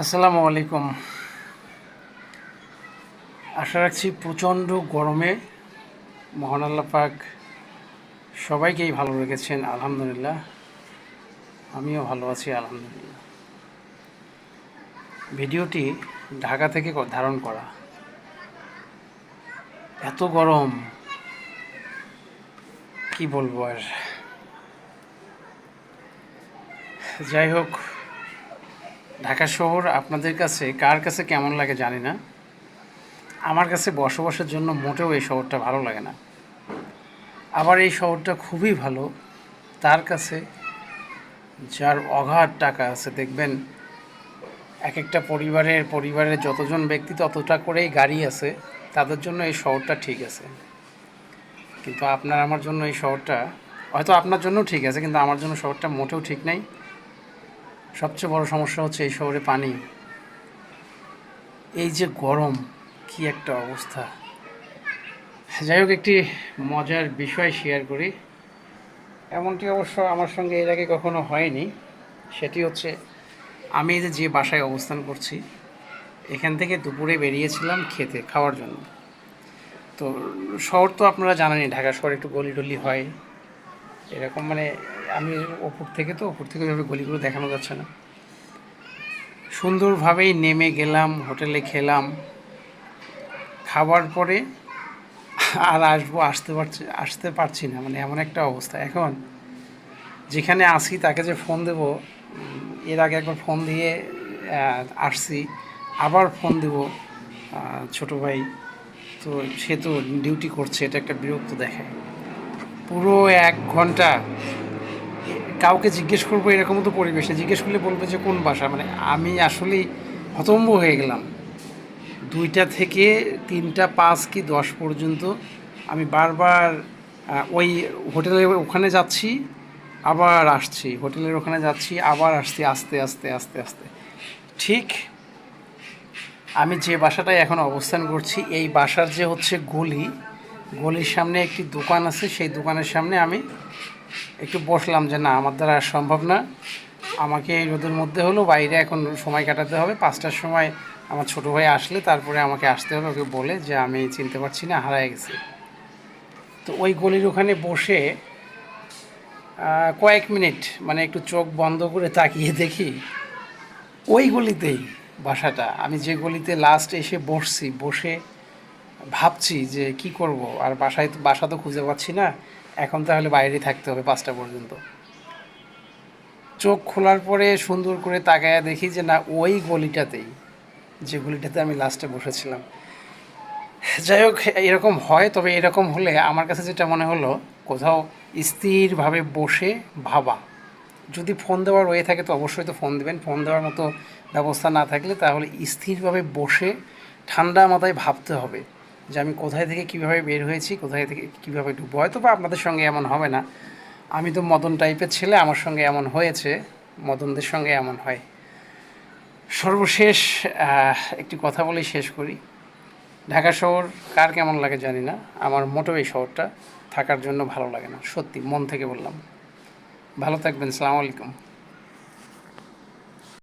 আসসালামু আলাইকুম। আশা রাখছি প্রচণ্ড গরমে মহান আল্লাহ পাক সবাইকেই ভালো রেখেছেন, আলহামদুলিল্লাহ। আমিও ভালো আছি, আলহামদুলিল্লাহ। ভিডিওটি ঢাকা থেকে ধারণ করা। এত গরম, কি বলব আর? যাই হোক ঢাকা শহর আপনাদের কাছে, কার কাছে কেমন লাগে জানি না। আমার কাছে বসবাসের জন্য মোটেও এই শহরটা ভালো লাগে না। আবার এই শহরটা খুবই ভালো। তার কাছে যার অগাধ টাকা আছে, দেখবেন এক একটা পরিবারের পরিবারের যতজন ব্যক্তি ততটা করেই গাড়ি আছে, তাদের জন্য এই শহরটা ঠিক আছে। কিন্তু আপনার, আমার জন্য এই শহরটা, হয়তো আপনার জন্য ঠিক আছে, কিন্তু আমার জন্য শহরটা মোটেও ঠিক নাই। সবচেয়ে বড় সমস্যা হচ্ছে এই শহরে পানি। এই যে গরম, কি একটা অবস্থা। যাই হোক, একটি মজার বিষয় শেয়ার করি। এমনটি অবশ্য আমার সঙ্গে এর আগে কখনো হয়নি। সেটি হচ্ছে, আমি যে যে বাসায় অবস্থান করছি, এখান থেকে দুপুরে বেরিয়েছিলাম খেতে, খাওয়ার জন্য। তো শহর তো আপনারা জানেনই, ঢাকা শহর একটু গলি টলি হয়। এরকম মানে আমি ওপর থেকে তো, ওপর থেকে ওইভাবে গলিগুলো দেখানো যাচ্ছে না। সুন্দরভাবেই নেমে গেলাম, হোটেলে খেলাম। খাবার পরে আর আসব, আসতে পারছি আসতে পারছি না মানে এমন একটা অবস্থা। এখন যেখানে আসি তাকে যে ফোন দেব, এর আগে একবার ফোন দিয়ে আসছি, আবার ফোন দেব ছোটো ভাই। তো সে তো ডিউটি করছে, এটা একটা বিরক্ত দেখায়। পুরো এক ঘণ্টা কাউকে জিজ্ঞেস করব এরকম তো পরিবেশে। জিজ্ঞেস করলে বলবে যে কোন বাসা? মানে আমি আসলেই হতম্ব হয়ে গেলাম। দুইটা থেকে তিনটা পাঁচ কি দশ পর্যন্ত আমি বারবার ওই হোটেলের ওখানে যাচ্ছি, আবার আসছি। হোটেলের ওখানে যাচ্ছি, আবার আসছি, আস্তে আস্তে আস্তে আস্তে। ঠিক আমি যে বাসাটায় এখন অবস্থান করছি, এই বাসার যে হচ্ছে গলি গলির সামনে একটি দোকান আছে, সেই দোকানের সামনে আমি একটু বসলাম যে না, আমার দ্বারা সম্ভব না। আমাকে এই রোদের মধ্যে হলো, বাইরে এখন সময় কাটাতে হবে। পাঁচটার সময় আমার ছোটো ভাই আসলে, তারপরে আমাকে আসতে হবে। ওকে বলে যে আমি চিনতে পারছি না, হারায় গেছি। তো ওই গলির ওখানে বসে কয়েক মিনিট মানে একটু চোখ বন্ধ করে তাকিয়ে দেখি, ওই গলিতেই বাসাটা। আমি যে গলিতে লাস্ট এসে বসছি, বসে ভাবছি যে কি করব? আর বাসায় তো, বাসা তো খুঁজে পাচ্ছি না। এখন তাহলে বাইরে থাকতে হবে পাঁচটা পর্যন্ত। চোখ খোলার পরে সুন্দর করে তাকায়া দেখি যে না, ওই গলিটাতেই, যে গলিটাতে আমি লাস্টে বসেছিলাম। যাই হোক, এরকম হয়, তবে এরকম হলে আমার কাছে যেটা মনে হলো, কোথাও স্থিরভাবে বসে ভাবা। যদি ফোন দেওয়ার ওয়ে থাকে, তো অবশ্যই তো ফোন দেবেন। ফোন দেওয়ার মতো ব্যবস্থা না থাকলে তাহলে স্থিরভাবে বসে ঠান্ডা মাথায় ভাবতে হবে। যে আমি কোথায় থেকে কীভাবে বের হয়েছি, কোথায় থেকে কীভাবে ঢুকবো হয়তো বা আপনাদের সঙ্গে এমন হবে না। আমি তো মদন টাইপের ছেলে, আমার সঙ্গে এমন হয়েছে, মদনদের সঙ্গে এমন হয়। সর্বশেষ একটি কথা বলেই শেষ করি। ঢাকা শহর কার কেমন লাগে জানি না, আমার মোটেও এই শহরটা থাকার জন্য ভালো লাগে না, সত্যি, মন থেকে বললাম। ভালো থাকবেন, সালাম আলাইকুম।